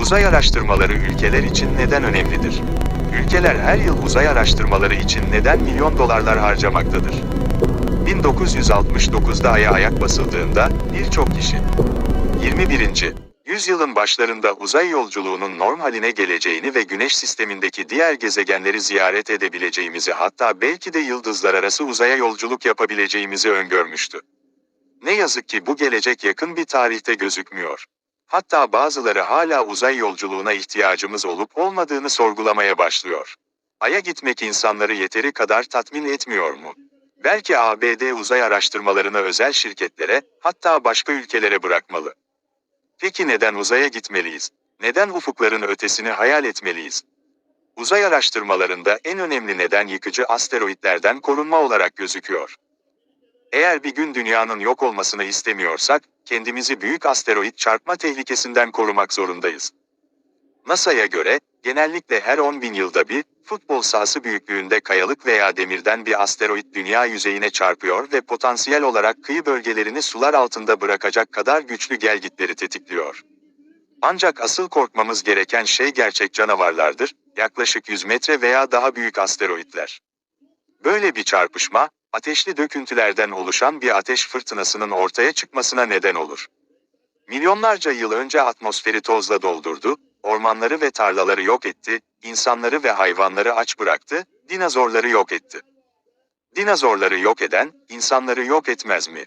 Uzay araştırmaları ülkeler için neden önemlidir? Ülkeler her yıl uzay araştırmaları için neden milyon dolarlar harcamaktadır? 1969'da Ay'a ayak basıldığında birçok kişi 21. yüzyılın başlarında uzay yolculuğunun norm haline geleceğini ve Güneş sistemindeki diğer gezegenleri ziyaret edebileceğimizi hatta belki de yıldızlar arası uzaya yolculuk yapabileceğimizi öngörmüştü. Ne yazık ki bu gelecek yakın bir tarihte gözükmüyor. Hatta bazıları hala uzay yolculuğuna ihtiyacımız olup olmadığını sorgulamaya başlıyor. Ay'a gitmek insanları yeteri kadar tatmin etmiyor mu? Belki ABD uzay araştırmalarını özel şirketlere, hatta başka ülkelere bırakmalı. Peki neden uzaya gitmeliyiz? Neden ufukların ötesini hayal etmeliyiz? Uzay araştırmalarında en önemli neden yıkıcı asteroitlerden korunma olarak gözüküyor. Eğer bir gün dünyanın yok olmasını istemiyorsak, kendimizi büyük asteroit çarpma tehlikesinden korumak zorundayız. NASA'ya göre, genellikle her 10 bin yılda bir, futbol sahası büyüklüğünde kayalık veya demirden bir asteroit dünya yüzeyine çarpıyor ve potansiyel olarak kıyı bölgelerini sular altında bırakacak kadar güçlü gelgitleri tetikliyor. Ancak asıl korkmamız gereken şey gerçek canavarlardır, yaklaşık 100 metre veya daha büyük asteroitler. Böyle bir çarpışma, ateşli döküntülerden oluşan bir ateş fırtınasının ortaya çıkmasına neden olur. Milyonlarca yıl önce atmosferi tozla doldurdu, ormanları ve tarlaları yok etti, insanları ve hayvanları aç bıraktı, dinozorları yok etti. Dinozorları yok eden, insanları yok etmez mi?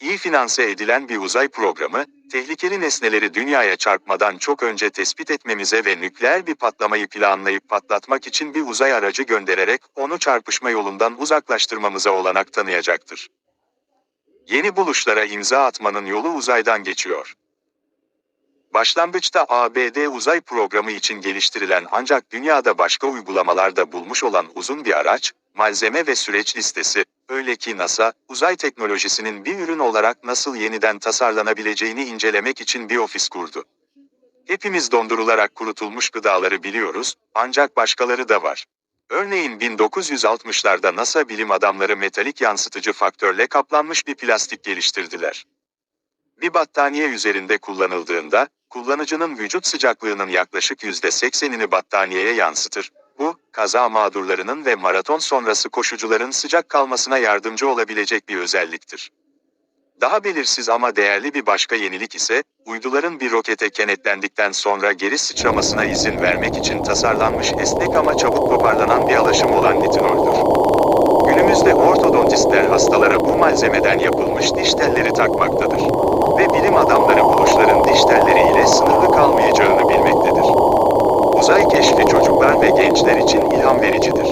İyi finanse edilen bir uzay programı, tehlikeli nesneleri dünyaya çarpmadan çok önce tespit etmemize ve nükleer bir patlamayı planlayıp patlatmak için bir uzay aracı göndererek onu çarpışma yolundan uzaklaştırmamıza olanak tanıyacaktır. Yeni buluşlara imza atmanın yolu uzaydan geçiyor. Başlangıçta ABD uzay programı için geliştirilen ancak dünyada başka uygulamalarda bulmuş olan uzun bir araç, malzeme ve süreç listesi, öyle ki NASA, uzay teknolojisinin bir ürün olarak nasıl yeniden tasarlanabileceğini incelemek için bir ofis kurdu. Hepimiz dondurularak kurutulmuş gıdaları biliyoruz, ancak başkaları da var. Örneğin 1960'larda NASA bilim adamları metalik yansıtıcı faktörle kaplanmış bir plastik geliştirdiler. Bir battaniye üzerinde kullanıldığında, kullanıcının vücut sıcaklığının yaklaşık %80'ini battaniyeye yansıtır. Kaza mağdurlarının ve maraton sonrası koşucuların sıcak kalmasına yardımcı olabilecek bir özelliktir. Daha belirsiz ama değerli bir başka yenilik ise, uyduların bir rokete kenetlendikten sonra geri sıçramasına izin vermek için tasarlanmış esnek ama çabuk toparlanan bir alaşım olan nitinoldur. Günümüzde ortodontistler hastalara bu malzemeden yapılmış diş telleri takmaktadır. Ve bilim adamları buluşların diş telleriyle ile sınırlı kalmayacağını bilmektedir. Uzay keşfi çocuklar ve gençler için ilham vericidir.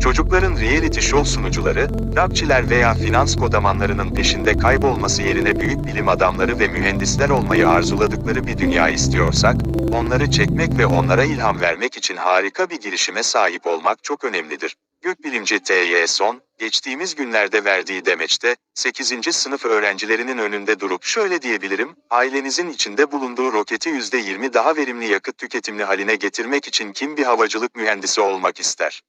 Çocukların reality show sunucuları, rapçiler veya finans kodamanlarının peşinde kaybolması yerine büyük bilim adamları ve mühendisler olmayı arzuladıkları bir dünya istiyorsak, onları çekmek ve onlara ilham vermek için harika bir girişime sahip olmak çok önemlidir. Gökbilimci T.Y. Son, geçtiğimiz günlerde verdiği demeçte, 8. sınıf öğrencilerinin önünde durup şöyle diyebilirim, ailenizin içinde bulunduğu roketi %20 daha verimli yakıt tüketimli haline getirmek için kim bir havacılık mühendisi olmak ister?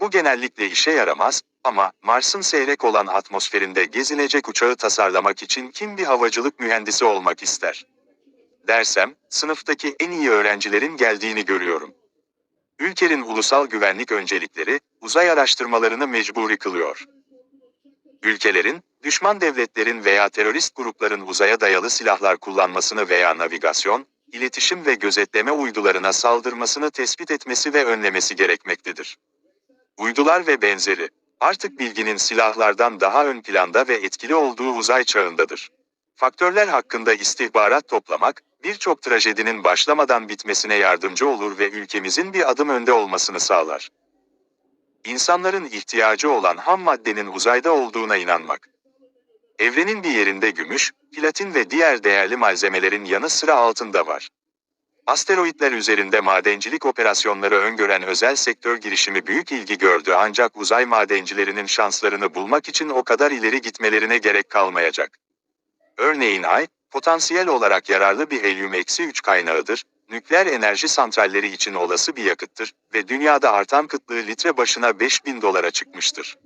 Bu genellikle işe yaramaz ama Mars'ın seyrek olan atmosferinde gezinecek uçağı tasarlamak için kim bir havacılık mühendisi olmak ister? Dersem, sınıftaki en iyi öğrencilerin geldiğini görüyorum. Ülkenin ulusal güvenlik öncelikleri, uzay araştırmalarını mecburi kılıyor. Ülkelerin, düşman devletlerin veya terörist grupların uzaya dayalı silahlar kullanmasını veya navigasyon, iletişim ve gözetleme uydularına saldırmasını tespit etmesi ve önlemesi gerekmektedir. Uydular ve benzeri, artık bilginin silahlardan daha ön planda ve etkili olduğu uzay çağındadır. Faktörler hakkında istihbarat toplamak, birçok trajedinin başlamadan bitmesine yardımcı olur ve ülkemizin bir adım önde olmasını sağlar. İnsanların ihtiyacı olan ham maddenin uzayda olduğuna inanmak. Evrenin bir yerinde gümüş, platin ve diğer değerli malzemelerin yanı sıra altında var. Asteroitler üzerinde madencilik operasyonları öngören özel sektör girişimi büyük ilgi gördü ancak uzay madencilerinin şanslarını bulmak için o kadar ileri gitmelerine gerek kalmayacak. Örneğin Ay, potansiyel olarak yararlı bir helyum-3 kaynağıdır, nükleer enerji santralleri için olası bir yakıttır ve dünyada artan kıtlığı litre başına 5000 dolara çıkmıştır.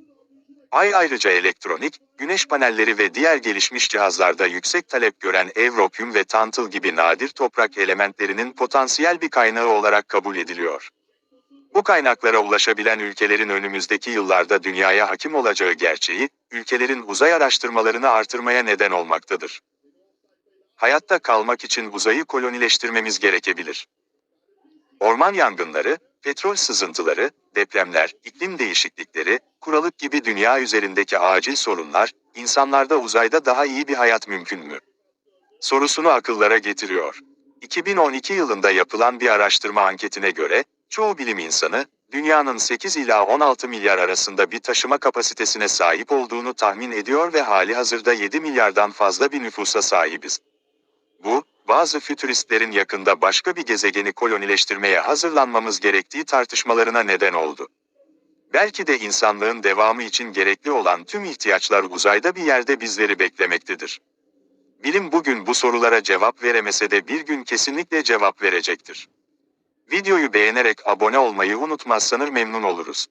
Ay ayrıca elektronik, güneş panelleri ve diğer gelişmiş cihazlarda yüksek talep gören evrokyum ve tantıl gibi nadir toprak elementlerinin potansiyel bir kaynağı olarak kabul ediliyor. Bu kaynaklara ulaşabilen ülkelerin önümüzdeki yıllarda dünyaya hakim olacağı gerçeği, ülkelerin uzay araştırmalarını artırmaya neden olmaktadır. Hayatta kalmak için uzayı kolonileştirmemiz gerekebilir. Orman yangınları, petrol sızıntıları, depremler, iklim değişiklikleri, kuralık gibi dünya üzerindeki acil sorunlar, insanlarda uzayda daha iyi bir hayat mümkün mü? Sorusunu akıllara getiriyor. 2012 yılında yapılan bir araştırma anketine göre, çoğu bilim insanı, dünyanın 8 ila 16 milyar arasında bir taşıma kapasitesine sahip olduğunu tahmin ediyor ve hali hazırda 7 milyardan fazla bir nüfusa sahibiz. Bu, bazı fütüristlerin yakında başka bir gezegeni kolonileştirmeye hazırlanmamız gerektiği tartışmalarına neden oldu. Belki de insanlığın devamı için gerekli olan tüm ihtiyaçlar uzayda bir yerde bizleri beklemektedir. Bilim bugün bu sorulara cevap veremese de bir gün kesinlikle cevap verecektir. Videoyu beğenerek abone olmayı unutmazsanız memnun oluruz.